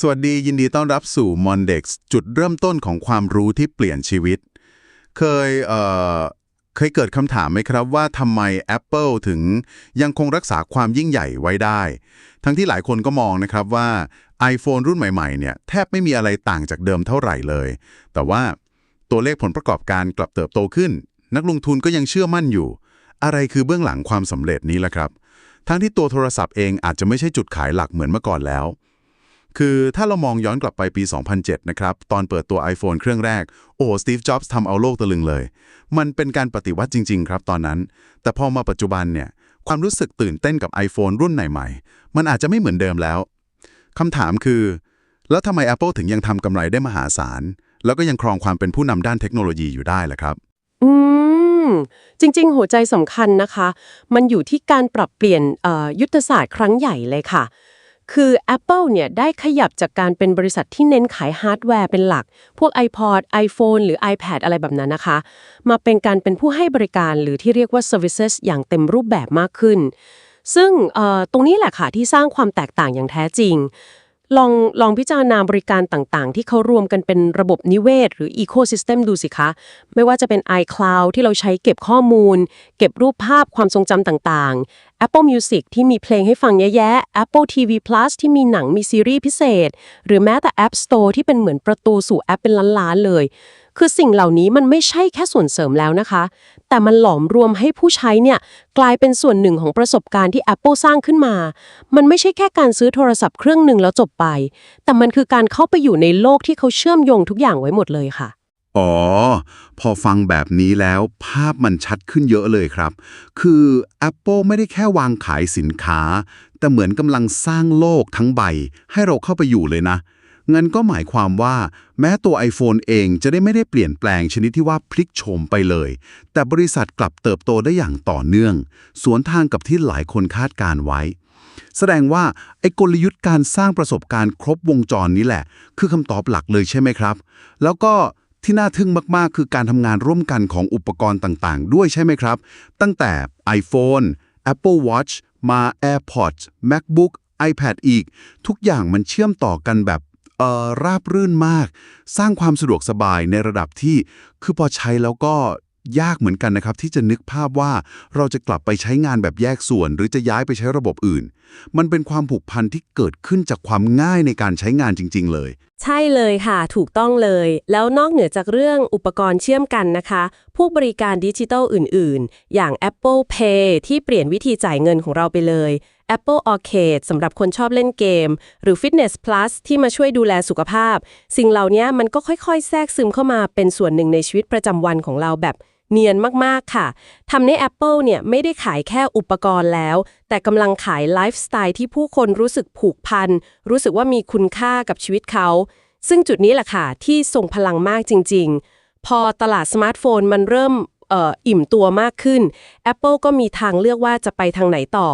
สวัสดียินดีต้อนรับสู่ Mondex จุดเริ่มต้นของความรู้ที่เปลี่ยนชีวิต เคยเอ่อเคยเกิดคำถามไหมครับว่าทำไม Apple ถึงยังคงรักษาความยิ่งใหญ่ไว้ได้ ทั้งที่หลายคนก็มองนะครับว่า iPhone รุ่นใหม่ๆเนี่ยแทบไม่มีอะไรต่างจากเดิมเท่าไหร่เลย แต่ว่าตัวเลขผลประกอบการกลับเติบโตขึ้น นักลงทุนก็ยังเชื่อมั่นอยู่ อะไรคือเบื้องหลังความสำเร็จนี้ล่ะครับ ทั้งที่ตัวโทรศัพท์เองอาจจะไม่ใช่จุดขายหลักเหมือนเมื่อก่อนแล้ว คือถ้าเรามองย้อนกลับไปปี 2007 นะครับ ตอนเปิดตัว iPhone เครื่องแรก โอ้สตีฟ จ็อบส์ทำเอาโลกตะลึงเลย มันเป็นการปฏิวัติจริง ๆ ครับตอนนั้น แต่พอมาปัจจุบันเนี่ย ความรู้สึกตื่นเต้นกับ iPhone รุ่นใหม่ๆ มันอาจจะไม่เหมือนเดิมแล้ว คำถามคือ แล้วทำไม Apple ถึงยังทำกำไรได้มหาศาล แล้วก็ยังครองความเป็นผู้นำด้านเทคโนโลยีอยู่ได้ล่ะครับ อืม จริง ๆ หัวใจสำคัญนะคะ มันอยู่ที่การปรับเปลี่ยนเอ่อยุทธศาสตร์ครั้งใหญ่เลยค่ะ คือ Apple เนี่ยได้ขยับจากการเป็นบริษัทที่เน้นขายฮาร์ดแวร์เป็นหลัก พวก iPod iPhone หรือ iPad อะไรแบบนั้นนะคะ มาเป็นการเป็นผู้ให้บริการหรือที่เรียกว่า services อย่างเต็มรูปแบบมากขึ้น ซึ่งเอ่อตรงนี้แหละค่ะที่สร้างความแตกต่างอย่างแท้จริง ลองลองพิจารณาบริการต่างๆ ที่เขารวมกันเป็นระบบนิเวศ หรือ Ecosystem ดูสิคะ ไม่ว่าจะเป็น iCloud ที่เราใช้เก็บข้อมูล เก็บรูปภาพความทรงจำต่างๆ Apple Music ที่มีเพลงให้ฟังเยอะแยะ Apple TV Plus ที่มีหนังมีซีรีส์พิเศษ หรือแม้แต่ App Store ที่เป็นเหมือนประตูสู่แอปเป็นล้านๆเลย คือสิ่งเหล่านี้มันไม่ใช่แค่ส่วนเสริมแล้วนะคะ แต่มันหลอมรวมให้ผู้ใช้เนี่ยกลายเป็นส่วนหนึ่งของประสบการณ์ที่ Apple สร้างขึ้นมา มันไม่ใช่แค่การซื้อโทรศัพท์เครื่องหนึ่งแล้วจบไป แต่มันคือการเข้าไปอยู่ในโลกที่เขาเชื่อมโยงทุกอย่างไว้หมดเลยค่ะ อ๋อ พอฟังแบบนี้แล้วภาพมันชัดขึ้นเยอะเลยครับ คือ Apple ไม่ได้แค่วางขายสินค้า แต่เหมือนกำลังสร้างโลกทั้งใบ ให้เราเข้าไปอยู่เลยนะงั้นก็หมายความว่า แม้ตัว iPhone เองจะได้ไม่ได้เปลี่ยนแปลงชนิดที่ว่าพลิกโฉมไปเลย แต่บริษัทกลับเติบโตได้อย่างต่อเนื่อง สวนทางกับที่หลายคนคาดการไว้ แสดงว่าไอ้กลยุทธ์การสร้างประสบการณ์ครบวงจรนี้แหละ คือคำตอบหลักเลยใช่ไหมครับ แล้วก็ ที่น่าทึ่งมาก ๆ คือการทำงานร่วมกันของอุปกรณ์ต่าง ๆ ด้วยใช่ไหมครับ ตั้งแต่ iPhone Apple Watch มา AirPods MacBook iPad อีก ทุกอย่างมันเชื่อมต่อกันแบบเอ่อราบรื่นมาก สร้างความสะดวกสบายในระดับที่ คือพอใช้แล้วก็ ยากเหมือนกันนะครับ ที่จะนึกภาพว่าเราจะกลับไปใช้งานแบบแยกส่วน หรือจะย้ายไปใช้ระบบอื่น มันเป็นความผูกพันที่เกิดขึ้นจากความง่ายในการใช้งานจริง ๆ เลย ใช่เลยค่ะ ถูกต้องเลย แล้วนอกเหนือจากเรื่องอุปกรณ์เชื่อมกันนะคะ พวกบริการดิจิทัลอื่น ๆ อย่าง Apple Pay ที่เปลี่ยนวิธีจ่ายเงินของเราไปเลย Apple Arcade สำหรับคนชอบเล่นเกม หรือ Fitness Plus ที่มาช่วยดูแลสุขภาพ สิ่งเหล่านี้มันก็ค่อย ๆ แทรกซึมเข้ามาเป็นส่วนหนึ่งในชีวิตประจำวันของเราแบบ เนียนมากๆค่ะทำให้ Apple เนี่ยไม่ได้ขายแค่อุปกรณ์แล้ว แต่กำลังขายไลฟ์สไตล์ที่ผู้คนรู้สึกผูกพัน รู้สึกว่ามีคุณค่ากับชีวิตเขา ซึ่งจุดนี้แหละค่ะที่ทรงพลังมากจริง ๆ พอตลาดสมาร์ทโฟนมันเริ่มอ,อ,อิ่มตัวมากขึ้น Apple ก็มีทางเลือกว่าจะไปทางไหนต่อ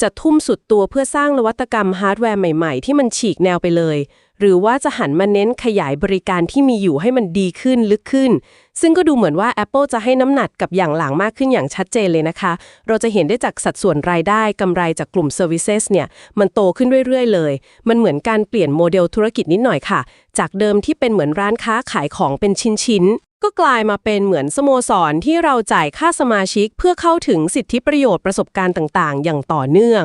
จะทุ่มสุดตัวเพื่อสร้างนวัตกรรมฮาร์ดแวร์ใหม่ ๆ ที่มันฉีกแนวไปเลย หรือว่าจะหันมาเน้นขยายบริการที่มีอยู่ให้มันดีขึ้นลึกขึ้น ซึ่งก็ดูเหมือนว่า Apple จะให้น้ำหนักกับอย่างหลังมากขึ้นอย่างชัดเจนเลยนะคะ เราจะเห็นได้จากสัดส่วนรายได้กำไรจากกลุ่ม Services เนี่ย มันโตขึ้นเรื่อยๆเลย มันเหมือนการเปลี่ยนโมเดลธุรกิจนิดหน่อยค่ะ จากเดิมที่เป็นเหมือนร้านค้าขายของเป็นชิ้นๆก็กลายมาเป็นเหมือนสโมสรที่เราจ่ายค่าสมาชิกเพื่อเข้าถึงสิทธิประโยชน์ประสบการณ์ต่าง ๆ อย่างต่อเนื่อง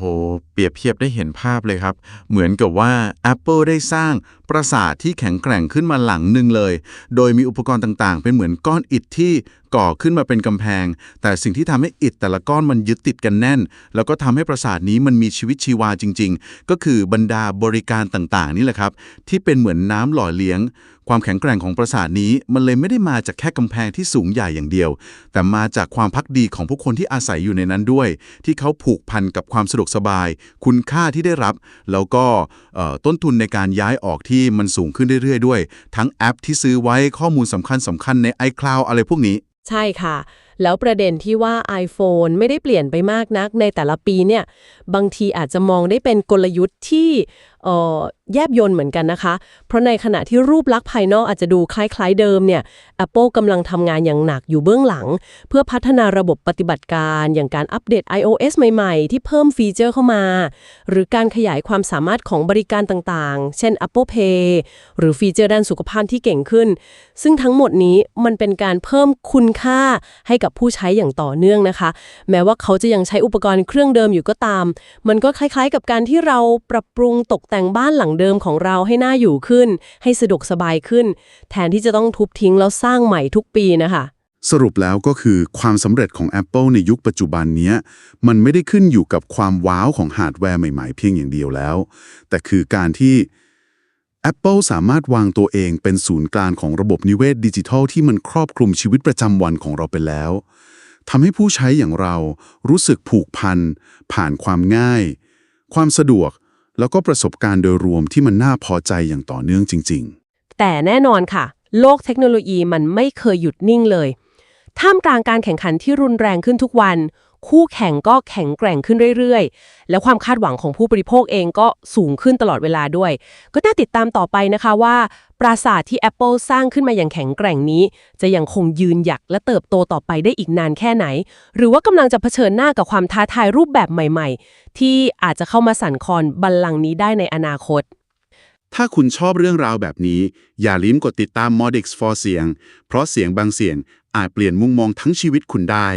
โอ้โห เปรียบเทียบได้เห็นภาพเลยครับ เหมือนกับว่า Apple ได้สร้างปราสาทที่แข็งแกร่งขึ้นมาหลังหนึ่งเลย โดยมีอุปกรณ์ต่างๆ เป็นเหมือนก้อนอิฐที่ ก่อขึ้นมาเป็นกำแพง แต่สิ่งที่ทำให้อิฐแต่ละก้อนมันยึดติดกันแน่น แล้วก็ทำให้ปราสาทนี้มันมีชีวิตชีวาจริง ๆ ก็คือบรรดาบริการต่างๆ นี่แหละครับ ที่เป็นเหมือนน้ำหล่อเลี้ยง ความแข็งแกร่งของปราสาทนี้มันเลยไม่ได้มาจากแค่กำแพงที่สูงใหญ่อย่างเดียว แต่มาจากความพักดีของผู้คนที่อาศัยอยู่ในนั้นด้วย ที่เขาผูกพันกับความสะดวกสบาย คุณค่าที่ได้รับ แล้วก็ต้นทุนในการย้ายออกที่มันสูงขึ้นเรื่อยๆด้วย ทั้งแอปที่ซื้อไว้ข้อมูลสำคัญสำคัญใน iCloud อะไรพวกนี้ใช่ค่ะ แล้วประเด็นที่ว่า iPhone ไม่ได้เปลี่ยนไปมากนักในแต่ละปีเนี่ย บางทีอาจจะมองได้เป็นกลยุทธ์ที่ แยบยนต์เหมือนกันนะคะ เพราะในขณะที่รูปลักษณ์ภายนอกอาจจะดูคล้ายๆเดิมเนี่ย Apple กำลังทำงานอย่างหนักอยู่เบื้องหลัง เพื่อพัฒนาระบบปฏิบัติการอย่างการอัปเดต iOS ใหม่ๆ ที่เพิ่มฟีเจอร์เข้ามา หรือการขยายความสามารถของบริการต่างๆ เช่น Apple Pay หรือฟีเจอร์ด้านสุขภาพที่เก่งขึ้น ซึ่งทั้งหมดนี้มันเป็นการเพิ่มคุณค่าให้กับผู้ใช้อย่างต่อเนื่องนะคะ แม้ว่าเขาจะยังใช้อุปกรณ์เครื่องเดิมอยู่ก็ตาม มันก็คล้ายๆ กับการที่เราปรับปรุงตกแต่งบ้านหลังเดิมของเราให้หน่าอยู่ขึ้น ให้สะดวกสบายขึ้น แทนที่จะต้องทุบทิ้งแล้วสร้างใหม่ทุกปีนะคะสรุปแล้วก็คือความสำเร็จของ Apple ในยุคปัจจุบันนี้มันไม่ได้ขึ้นอยู่กับความว้าวของฮาร์ดแวร์ใหม่ ๆ เพียงอย่างเดียวแล้ว แต่คือการที่ Apple สามารถวางตัวเองเป็นศูนย์กลางของระบบนิเวศดิจิทัลที่มันครอบคลุมชีวิตประจำวันของเราไปแล้วทำให้ผู้ใช้อย่างเรารู้สึกผูกพัน ผ่านความง่าย ความสะดวก แล้วก็ประสบการณ์โดยรวมที่มันน่าพอใจอย่างต่อเนื่องจริง ๆ แต่แน่นอนค่ะ โลกเทคโนโลยีมันไม่เคยหยุดนิ่งเลย ท่ามกลางการแข่งขันที่รุนแรงขึ้นทุกวัน คู่แข่งก็แข็งแกร่งขึ้นเรื่อยๆ และความคาดหวังของผู้บริโภคเองก็สูงขึ้นตลอดเวลาด้วย ก็น่าติดตามต่อไปนะคะว่า ปราสาทที่ Apple สร้างขึ้นมาอย่างแข็งแกร่งนี้ จะยังคงยืนหยักและเติบโตต่อไปได้อีกนานแค่ไหน หรือว่ากำลังจะเผชิญหน้ากับความท้าทายรูปแบบใหม่ ๆ ที่อาจจะเข้ามาสั่นคลอนบัลลังก์นี้ได้ในอนาคตถ้าคุณชอบเรื่องราวแบบนี้ อย่าลืมกดติดตาม Modix for เสียง เพราะเสียงบางเสียงอาจเปลี่ยนมุมมองทั้งชีวิตคุณได้